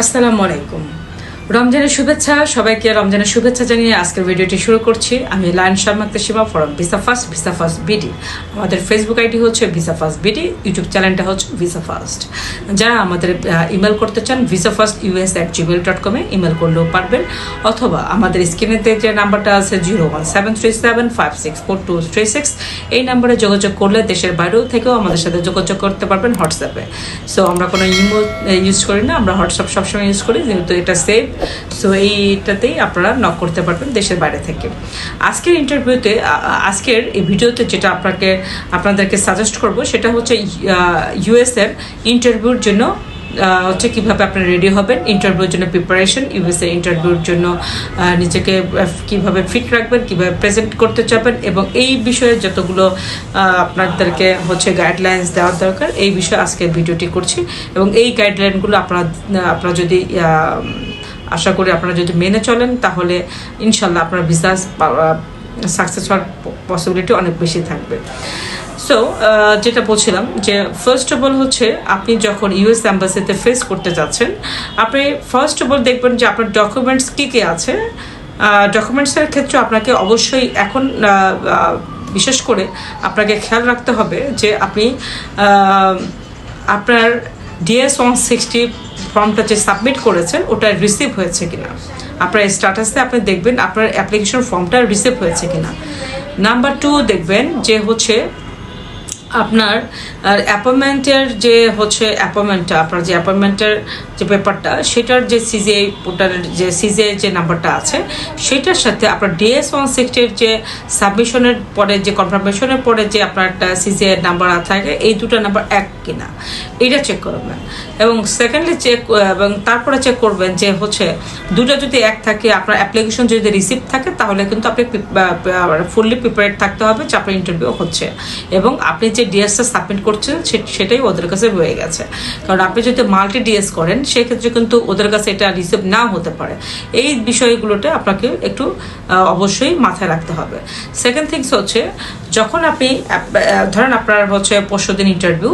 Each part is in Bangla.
আসসালামু আলাইকুম। রমজানের শুভেচ্ছা, সবাইকে রমজানের শুভেচ্ছা জানিয়ে আজকের ভিডিওটি শুরু করছি। আমি লায়ন শর্মা তেশিমা from visa first visa first BD আমাদের ফেসবুক আইডি হচ্ছে ভিসা ফার্স্ট বিডি ইউটিউব চ্যানেলটা হচ্ছে ভিসা ফার্স্ট যারা আমাদের ইমেল করতে চান visa first US at Gmail dot কমে ইমেল করলেও পারবেন। অথবা আমাদের স্ক্রিনেতে যে নাম্বারটা আছে zero one seven three seven five six four two three six এই নাম্বারে যোগাযোগ করলে দেশের বাইরেও থেকেও আমাদের সাথে যোগাযোগ করতে পারবেন হোয়াটসঅ্যাপে। সো আমরা কোনো ইমো ইউজ করি না, আমরা হোয়াটসঅ্যাপ সবসময় ইউজ করি, যেহেতু এটা সেফ সো এইটাতেই আপনারা নক করতে পারবেন দেশের বাইরে থেকে। আজকের ইন্টারভিউতে আজকের এই ভিডিওতে যেটা আপনাকে, আপনাদেরকে সাজেস্ট করব, সেটা হচ্ছে ইউএস এর ইন্টারভিউর জন্য হচ্ছে কীভাবে আপনারা রেডি হবেন ইন্টারভিউর জন্য প্রিপারেশন ইউএসএ ইন্টারভিউর জন্য নিজেকে কীভাবে ফিট রাখবেন, কীভাবে প্রেজেন্ট করতে চাবেন, এবং এই বিষয়ে যতগুলো আপনাদেরকে হচ্ছে গাইডলাইন্স দেওয়ার দরকার, এই বিষয়ে আজকের ভিডিওটি করছি। এবং এই গাইডলাইনগুলো আপনারা আপনারা যদি আশা করি আপনারা যদি মেনে চলেন, তাহলে ইনশাল্লাহ আপনার বিজনেস সাকসেস হওয়ার পসিবিলিটি অনেক বেশি থাকবে। সো যেটা বলছিলাম যে ফার্স্ট অফ অল হচ্ছে, আপনি যখন ইউএস অ্যাম্বাসিতে ফেস করতে যাচ্ছেন, আপনি ফার্স্ট অফ অল দেখবেন যে আপনার ডকুমেন্টস কী কী আছে। ডকুমেন্টসের ক্ষেত্রে আপনাকে অবশ্যই এখন বিশেষ করে আপনাকে খেয়াল রাখতে হবে যে আপনি আপনার ডিএস ওয়ান সিক্সটি ফর্মটা যে সাবমিট করেছেন, ওটা রিসিভ হয়েছে কিনা। আপনার স্ট্যাটাসে আপনি দেখবেন আপনার অ্যাপ্লিকেশন ফর্মটা রিসিভ হয়েছে কিনা। নাম্বার টু দেখবেন যে হচ্ছে আপনার অ্যাপয়েন্টমেন্টের যে হচ্ছে অ্যাপয়েন্টমেন্টটা আপনার যে অ্যাপয়েন্টমেন্টের যে ব্যাপারটা সেটার যে সিজে ওটার যে সিজে যে নাম্বারটা আছে, সেটার সাথে আপনার ডিএস ওয়ান সিক্সটির যে সাবমিশনের পরে, যে কনফার্মেশনের পরে যে আপনার একটা সিজে নাম্বার থাকে, এই দুটো নাম্বার এক কিনা। এটা চেক করবেন। এবং সেকেন্ডলি চেক এবং তারপরে চেক করবেন যে হচ্ছে দুটো যদি এক থাকে, আপনার অ্যাপ্লিকেশন যদি রিসিভ থাকে, তাহলে কিন্তু আপনি ফুললি প্রিপেয়ার্ড থাকতে হবে যে আপনার ইন্টারভিউ হচ্ছে। এবং আপনি যে ডিএসটা সাবমিট করছেন সেটাই ওদের কাছে রয়ে গেছে। কারণ আপনি যদি মাল্টি ডিএস করেন, সেক্ষেত্রে কিন্তু ওদের কাছে এটা রিসিভ না হতে পারে। এই বিষয়গুলোতে আপনাকে একটু অবশ্যই মাথায় রাখতে হবে। সেকেন্ড থিংস হচ্ছে, যখন আপনি ধরেন আপনার হচ্ছে পরশু দিন ইন্টারভিউ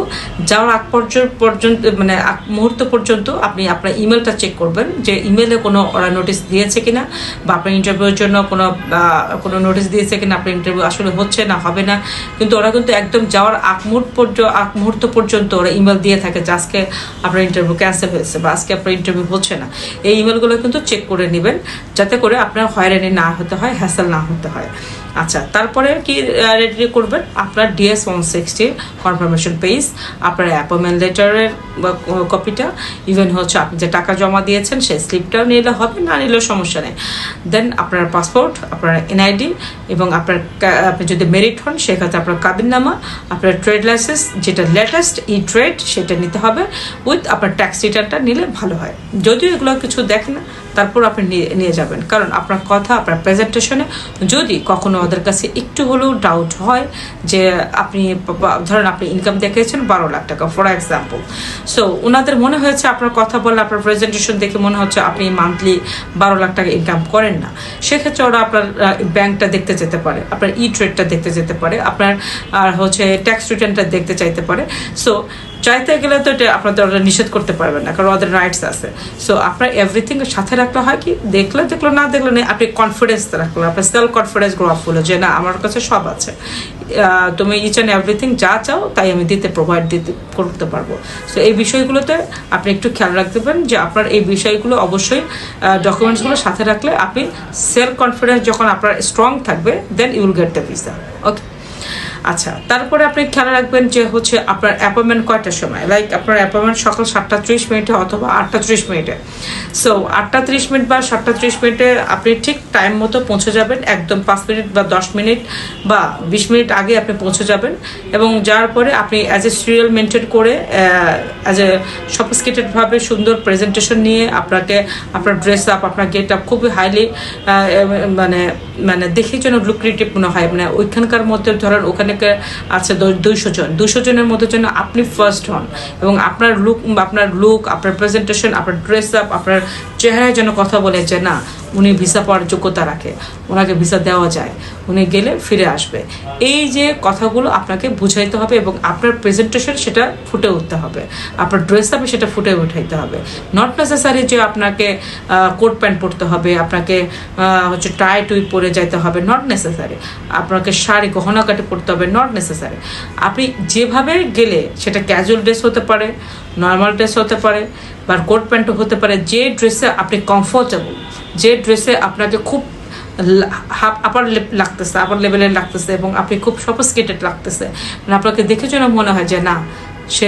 যাওয়ার আগ পর্যন্ত পর্যন্ত মানে মুহূর্ত পর্যন্ত আপনি আপনার ইমেলটা চেক করবেন যে ইমেলে কোনো ওরা নোটিশ দিয়েছে কিনা বা আপনার ইন্টারভিউর জন্য কোনো কোনো নোটিশ দিয়েছে কিনা, আপনার ইন্টারভিউ আসলে হচ্ছে না, হবে না। কিন্তু ওরা কিন্তু একদম যাওয়ার আগ মুহূর্ত পর্যন্ত আগ মুহূর্ত পর্যন্ত ওরা ইমেল দিয়ে থাকে যে আজকে আপনার ইন্টারভিউ ক্যান্সেল হয়েছে বা আজকে আপনার ইন্টারভিউ হচ্ছে না। এই ইমেলগুলো কিন্তু চেক করে নেবেন, যাতে করে আপনার হয়রানি না হতে হয় হ্যাসেল না হতে হয়। আচ্ছা তারপরে কি রেডি করবেন? আপনার DS one sixty confirmation page আপনার অ্যাপয়েন্টমেন্ট লেটারের কপিটা ইভেন হচ্ছে আপনি যে টাকা জমা দিয়েছেন, সেই স্লিপটাও নিলে হবে, না নিলেও সমস্যা নেই। দেন আপনার পাসপোর্ট আপনার এনআইডি এবং আপনার আপনি যদি মেরিট হন, সেক্ষেত্রে আপনার কাবিননামা, আপনার ট্রেড লাইসেন্স যেটা লেটেস্ট ই ট্রেড সেটা নিতে হবে উইথ আপনার ট্যাক্স রিটার্নটা নিলে ভালো হয়। যদিও এগুলো কিছু দেখেন না তারপর আপনি নিয়ে যাবেন। কারণ আপনার কথা, আপনার প্রেজেন্টেশনে যদি কখনো ওদের কাছে একটু হলেও ডাউট হয় যে আপনি, ধরেন আপনি ইনকাম দেখিয়েছেন বারো লাখ টাকা ফর এক্সাম্পল সো ওনাদের মনে হয়েছে আপনার কথা বলে, আপনার প্রেজেন্টেশন দেখে মনে হচ্ছে আপনি মান্থলি বারো লাখ টাকা ইনকাম করেন না। সেক্ষেত্রে ওরা আপনার ব্যাংকটা দেখতে যেতে পারে, আপনার ই ট্রেডটা দেখতে যেতে পারে, আপনার, আর হচ্ছে ট্যাক্স রিটার্নটা দেখতে চাইতে পারে। সো চাইতে গেলে তো এটা আপনাদের ওরা নিষেধ করতে পারবেন না, কারণ ওদের রাইটস আছে। সো আপনার এভরিথিং সাথে রাখলে হয় কি, দেখলে, দেখল, না দেখলে নেই, আপনি কনফিডেন্স রাখল, আপনার সেলফ কনফিডেন্স গ্রো আপ হলো যে না, আমার কাছে সব আছে। তুমি ইচ অ্যান্ড এভরিথিং যা চাও, তাই আমি দিতে প্রোভাইড দিতে, করতে পারব। সো এই বিষয়গুলোতে আপনি একটু খেয়াল রাখতে পারেন যে আপনার এই বিষয়গুলো অবশ্যই ডকুমেন্টসগুলো সাথে রাখলে আপনি সেলফ কনফিডেন্স যখন আপনার স্ট্রং থাকবে then you'll get the visa okay আচ্ছা তারপরে আপনি খেয়াল রাখবেন যে হচ্ছে আপনার অ্যাপয়েন্টমেন্ট কয়টার সময়? লাইক আপনার অ্যাপয়েন্টমেন্ট সকাল সাতটা ত্রিশ মিনিটে অথবা আটটা ত্রিশ মিনিটে। সো আটটা ত্রিশ মিনিট বা সাতটা ত্রিশ মিনিটে আপনি ঠিক টাইম মতো পৌঁছে যাবেন। একদম পাঁচ মিনিট বা দশ মিনিট বা বিশ মিনিট আগে আপনি পৌঁছে যাবেন। এবং যাওয়ার পরে আপনি অ্যাজ এ সিরিয়াল মেনটেন করে অ্যাজ এ সফিস্কেটেডভাবে সুন্দর প্রেজেন্টেশন নিয়ে আপনাকে, আপনার ড্রেস আপ আপনার গেট আপ খুবই হাইলি মানে মানে দেখে যেন লুক্রেটিভ মনে হয়। মানে ওইখানকার মধ্যে ধরেন ওখানে আছে দুইশো জন। দুশো জনের মধ্যে যেন আপনি ফার্স্ট হন এবং আপনার লুক আপনার লুক আপনার প্রেজেন্টেশন আপনার ড্রেস আপ আপনার চেহারায় যেন কথা বলে যে না উনি ভিসা পাওয়ার যোগ্যতা রাখে, ওনাকে ভিসা দেওয়া যায়, উনি গেলে ফিরে আসবে। এই যে কথাগুলো আপনাকে বুঝাইতে হবে এবং আপনার প্রেজেন্টেশন সেটা ফুটে উঠতে হবে, আপনার ড্রেস আপে সেটা ফুটে উঠাইতে হবে। নট নেসেসারি যে আপনাকে কোট প্যান্ট পরতে হবে, আপনাকে হচ্ছে টাই টুই পরে যাইতে হবে নট নেসেসারি আপনাকে শাড়ি, গহনা কাটে পরতে হবে নট নেসেসারি আপনি যেভাবে গেলে সেটা ক্যাজুয়াল ড্রেস হতে পারে নর্মাল ড্রেস হতে পারে, বা কোট প্যান্টও হতে পারে, যে ড্রেসে আপনি কমফোর্টেবল যে ড্রেসে আপনাকে খুব হাফ আপার লাগতেছে আপার লেভেলের লাগতেছে এবং আপনি খুব সফিস্কেটেড লাগতেছে। মানে আপনাকে দেখে যেন মনে হয় যে না, সে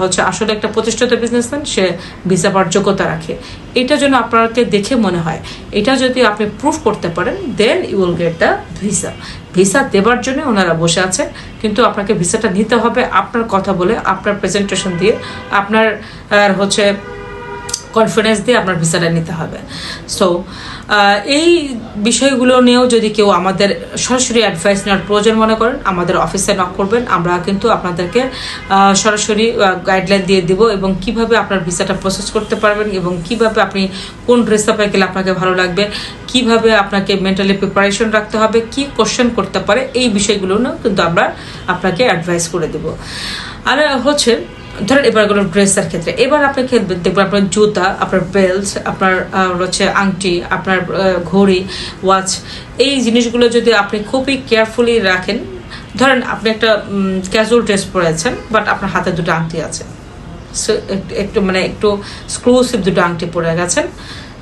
হচ্ছে আসলে একটা প্রতিষ্ঠিত বিজনেসম্যান সে ভিসা পাওয়ার যোগ্যতা রাখে। এটা যেন আপনাকে দেখে মনে হয়। এটা যদি আপনি প্রুফ করতে পারেন then you will get the visa visa দেবার জন্য ওনারা বসে আছে কিন্তু আপনাকে ভিসাটা নিতে হবে আপনার কথা বলে, আপনার প্রেজেন্টেশন দিয়ে, আপনার হচ্ছে কনফিডেন্স দিয়ে আপনার ভিসাটা নিতে হবে। সো এই বিষয়গুলো নিয়েও যদি কেউ আমাদের সরাসরি অ্যাডভাইস নেওয়ার প্রয়োজন মনে করেন, আমাদের অফিসে নক করবেন, আমরা কিন্তু আপনাদেরকে সরাসরি গাইডলাইন দিয়ে দিব এবং কীভাবে আপনার ভিসাটা প্রসেস করতে পারবেন এবং কীভাবে আপনি কোন ড্রেস আপে গেলে আপনাকে ভালো লাগবে, কীভাবে আপনাকে মেন্টালি প্রিপারেশন রাখতে হবে, কি কোশ্চেন করতে পারে, এই বিষয়গুলো না কিন্তু আমরা আপনাকে অ্যাডভাইস করে দেব। আর হচ্ছে ধরেন এবার কোনো ড্রেসের ক্ষেত্রে, এবার আপনি দেখবেন আপনার জুতা, আপনার বেল্ট আপনার হচ্ছে আংটি, আপনার ঘড়ি ওয়াচ এই জিনিসগুলো যদি আপনি খুবই কেয়ারফুলি রাখেন, ধরেন আপনি একটা ক্যাজুয়াল ড্রেস পরেছেন বাট আপনার হাতে দুটো আংটি আছে। একটু মানে একটু স্ক্রুসিভ দুটো আংটি পরে গেছেন,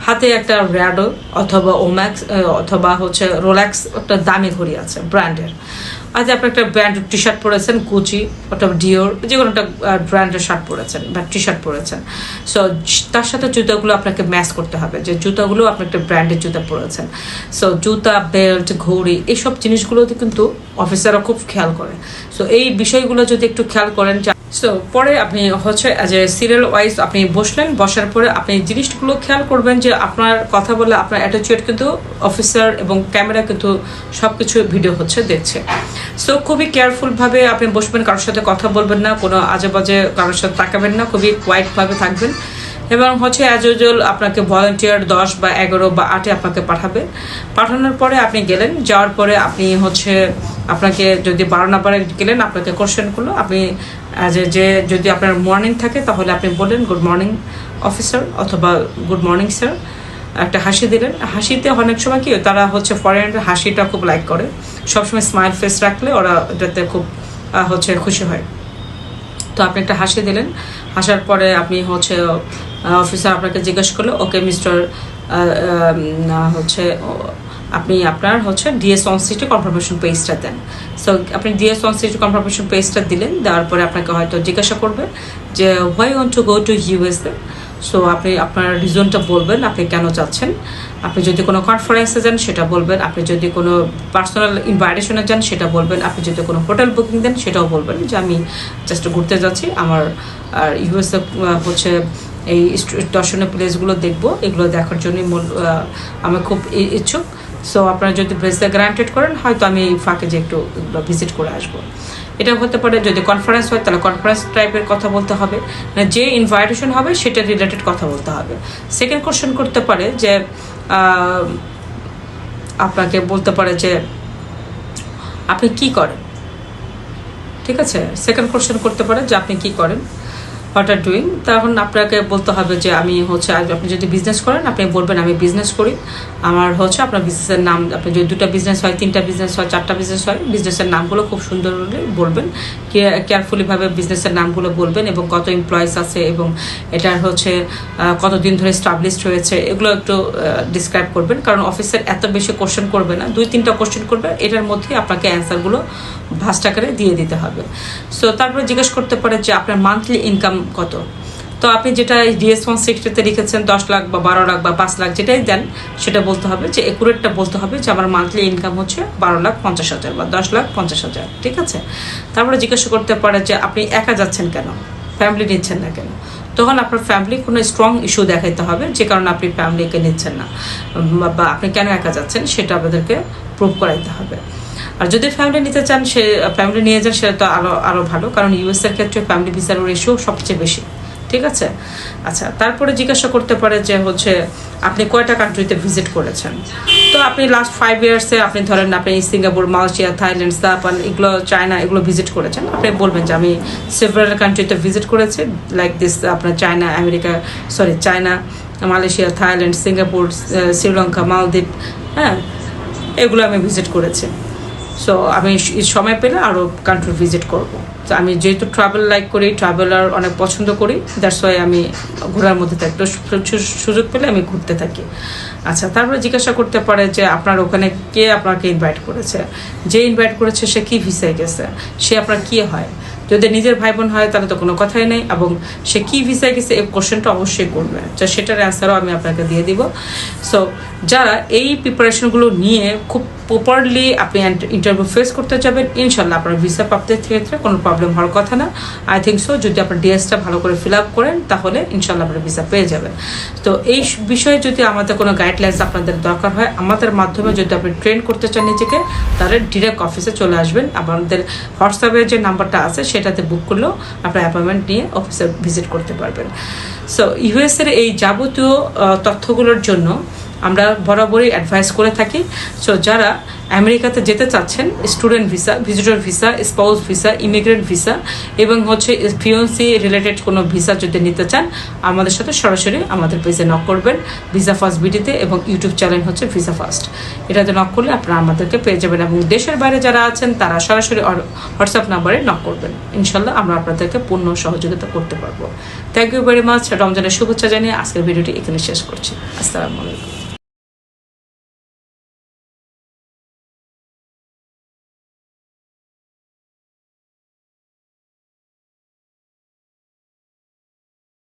হাতে একটা র্যাডো অথবা ওম্যাক্স অথবা হচ্ছে রোল্যাক্স একটা দামি ঘড়ি আছে ব্র্যান্ডের আজ আপনি একটা ব্র্যান্ড টি শার্ট পরেছেন কুচি অথবা ডিওর যে কোনো একটা ব্র্যান্ডের শার্ট পরেছেন বা টি শার্ট পরেছেন। সো তার সাথে জুতাগুলো আপনাকে ম্যাচ করতে হবে যে জুতাগুলো আপনি একটা ব্র্যান্ডের জুতা পরেছেন। সো জুতা বেল্ট ঘড়ি এইসব জিনিসগুলোতে কিন্তু অফিসাররা খুব খেয়াল করে। সো এই বিষয়গুলো যদি একটু খেয়াল করেন সো পরে আপনি হচ্ছে এ সিরিয়াল ওয়াইজ আপনি বসলেন, বসার পরে আপনি জিনিসগুলো খেয়াল করবেন যে আপনার কথা বলে আপনার অ্যাটিচিউড কিন্তু অফিসার এবং ক্যামেরা কিন্তু সব কিছু ভিডিও হচ্ছে দেখছে। সো খুবই কেয়ারফুলভাবে আপনি বসবেন, কারোর সাথে কথা বলবেন না, কোনো আজে বাজে কারোর সাথে তাকাবেন না, খুবই কোয়াইটভাবে থাকবেন। এবং হচ্ছে অ্যাজ ইউজুয়াল আপনাকে ভলেন্টিয়ার দশ বা এগারো বা আটে আপনাকে পাঠাবে। পাঠানোর পরে আপনি গেলেন, যাওয়ার পরে আপনি হচ্ছে, আপনাকে যদি বারো নাম্বারে গেলেন, আপনাকে কোশ্চেনগুলো আপনি এ যে, যদি আপনার মর্নিং থাকে, তাহলে আপনি বললেন গুড মর্নিং অফিসার অথবা গুড মর্নিং স্যার একটা হাসি দিলেন। হাসিতে অনেক সময় কি, তারা হচ্ছে ফরেনের হাসিটা খুব লাইক করে। সবসময় স্মাইল ফেস রাখলে ওরা এটাতে খুব হচ্ছে খুশি হয়। তো আপনি একটা হাসি দিলেন। হাসার পরে আপনি হচ্ছে অফিসার আপনাকে জিজ্ঞেস করল ওকে মিস্টার হচ্ছে আপনি আপনার হচ্ছে ডিএস অন সিটি কনফার্মেশন পেজটা দেন। সো আপনি ডিএস অন সিটি কনফার্মেশন পেজটা দিলেন, দেওয়ার পরে আপনাকে হয়তো জিজ্ঞাসা করবে যে why want to go to USA so আপনি আপনার রিজনটা বলবেন, আপনি কেন যাচ্ছেন। আপনি যদি কোনো কনফারেন্সে যান, সেটা বলবেন। আপনি যদি কোনো পার্সোনাল ইনভাইটেশনে যান, সেটা বলবেন। আপনি যদি কোনো হোটেল বুকিং দেন, সেটাও বলবেন যে, আমি জাস্ট ঘুরতে যাচ্ছি। আমার, আর ইউএসএ হচ্ছে এই দর্শনীয় প্লেসগুলো দেখব। এগুলো দেখার জন্যই আমি খুব ইচ্ছুক। সো আপনারা যদি ভিসা গ্রান্টেড করেন, হয়তো আমি এই ফাঁকে যে একটু ভিজিট করে আসব। এটা হতে পারে যদি কনফারেন্স হয়, তাহলে কনফারেন্স টাইপের কথা বলতে হবে। মানে যে ইনভাইটেশন হবে, সেটা রিলেটেড কথা বলতে হবে। সেকেন্ড কোশ্চেন করতে পারে যে আপনাকে বলতে পারে যে, আপনি কি করেন? ঠিক আছে? সেকেন্ড কোশ্চেন করতে পারে যে, আপনি কি করেন? হোয়াট আর ডুইং তখন আপনাকে বলতে হবে যে আমি হচ্ছে আপনি যদি বিজনেস করেন, আপনি বলবেন আমি বিজনেস করি। আমার হচ্ছে আপনার বিজনেসের নাম, আপনি যদি দুটো বিজনেস হয়, তিনটা বিজনেস হয়, চারটা বিজনেস হয় বিজনেসের নামগুলো খুব সুন্দর বলবেন। কেয়ারফুলিভাবে বিজনেসের নামগুলো বলবেন এবং কত এমপ্লয়িজ আছে এবং এটার হচ্ছে কতদিন ধরে স্টাবলিশড হয়েছে এগুলো একটু ডিসক্রাইব করবেন। কারণ অফিসের এত বেশি কোশ্চেন করবে না। দুই, তিনটা কোশ্চেন করবে, এটার মধ্যে আপনাকে অ্যান্সারগুলো ভাস্টাকারে দিয়ে দিতে হবে। সো তারপরে জিজ্ঞেস করতে পারে যে আপনার মান্থলি ইনকাম কত? তো আপনি যেটা ডিএস ওয়ান লিখেছেন, দশ লাখ বা বারো লাখ বা পাঁচ লাখ যেটাই দেন, সেটা বলতে হবে যে একুরেটটা বলতে হবে যে আমার মান্থলি ইনকাম হচ্ছে বারো লাখ পঞ্চাশ হাজার বা দশ লাখ পঞ্চাশ হাজার, ঠিক আছে? তারপরে জিজ্ঞাসা করতে পারে যে আপনি একা যাচ্ছেন কেন? ফ্যামিলি নিচ্ছেন না কেন? তখন আপনার ফ্যামিলি কোনো স্ট্রং ইস্যু দেখাইতে হবে, যে কারণে আপনি ফ্যামিলিকে নিচ্ছেন না। বা- আপনি কেন একা যাচ্ছেন সেটা আপনাদেরকে প্রুভ করাইতে হবে। আর যদি ফ্যামিলি নিতে চান, সে ফ্যামিলি নিয়ে যান, সেটা তো আরও আরও ভালো। কারণ ইউএস এর ক্ষেত্রে ফ্যামিলি ভিসার রেশিও সবচেয়ে বেশি। ঠিক আছে? আচ্ছা তারপরে জিজ্ঞাসা করতে পারে যে হচ্ছে, আপনি কয়টা কান্ট্রিতে ভিজিট করেছেন? তো আপনি লাস্ট ফাইভ ইয়ার্সে আপনি ধরেন, আপনি সিঙ্গাপুর, মালয়েশিয়া, থাইল্যান্ড, জাপান, এগুলো, চায়না, এগুলো ভিজিট করেছেন। আপনি বলবেন যে আমি সেভারাল কান্ট্রিতে ভিজিট করেছি লাইক দিস আপনার China, America sorry China, Malaysia, Thailand, Singapore Sri Lanka, Maldives হ্যাঁ এগুলো আমি ভিজিট করেছি। সো আমি সময় পেলে আরও কান্ট্রি ভিজিট করব। তো আমি যেহেতু ট্রাভেল লাইক করি ট্রাভেলার অনেক পছন্দ করি দ্যাটস ওয়াই আমি ঘোরার মধ্যে থাকি। সুযোগ পেলে আমি ঘুরতে থাকি। আচ্ছা তারপরে জিজ্ঞাসা করতে পারে যে আপনার ওখানে কে আপনাকে ইনভাইট করেছে? যে ইনভাইট করেছে, সে কী ভিসায় গেছে? সে আপনার কী হয়? যদি নিজের ভাই বোন হয়, তাহলে তো কোনো কথাই নেই এবং সে কি ভিসায় গেছে, এই কোশ্চেনটা অবশ্যই করবে। তো সেটার অ্যান্সারও আমি আপনাকে দিয়ে দিব। সো যারা এই প্রিপারেশনগুলো নিয়ে খুব প্রপারলি আপনি ইন্টারভিউ ফেস করতে যাবেন ইনশাল্লাহ আপনার ভিসা প্রাপ্তির ক্ষেত্রে কোনো প্রবলেম হওয়ার কথা না। আই থিঙ্ক সো যদি আপনার ডিএসটা ভালো করে ফিল আপ করেন, তাহলে ইনশাল্লাহ আপনার ভিসা পেয়ে যাবেন। তো এই বিষয়ে যদি আমাদের কোনো গাইডলাইন্স আপনাদের দরকার হয়, আমাদের মাধ্যমে যদি আপনি ট্রেন করতে চান নিজেকে, তাহলে ডিরেক্ট অফিসে চলে আসবেন। আমাদের হোয়াটসঅ্যাপের যে নাম্বারটা আছে সেটাতে বুক করলেও আপনার অ্যাপয়েন্টমেন্ট নিয়ে অফিসে ভিজিট করতে পারবেন। সো ইউএসের এই যাবতীয় তথ্যগুলোর জন্য আমরা বরাবরই অ্যাডভাইস করে থাকি। সো যারা আমেরিকাতে যেতে চাচ্ছেন student visa visitor visa spouse visa immigrant visa এবং হচ্ছে ফিওন্সি রিলেটেড কোনো ভিসা যদি নিতে চান, আমাদের সাথে সরাসরি আমাদের পেজে নক করবেন। ভিসা ফার্স্ট বিডিতে এবং ইউটিউব চ্যানেল হচ্ছে ভিসা ফার্স্ট এটাতে নক করলে আপনারা আমাদেরকে পেয়ে যাবেন এবং দেশের বাইরে যারা আছেন, তারা সরাসরি হোয়াটসঅ্যাপ নাম্বারে নক করবেন। ইনশাল্লাহ আমরা আপনাদেরকে পূর্ণ সহযোগিতা করতে পারব। থ্যাংক ইউ ভেরি মাচ রমজানের শুভেচ্ছা জানিয়ে আজকের ভিডিওটি এখানে শেষ করছি। আসসালামু আলাইকুম।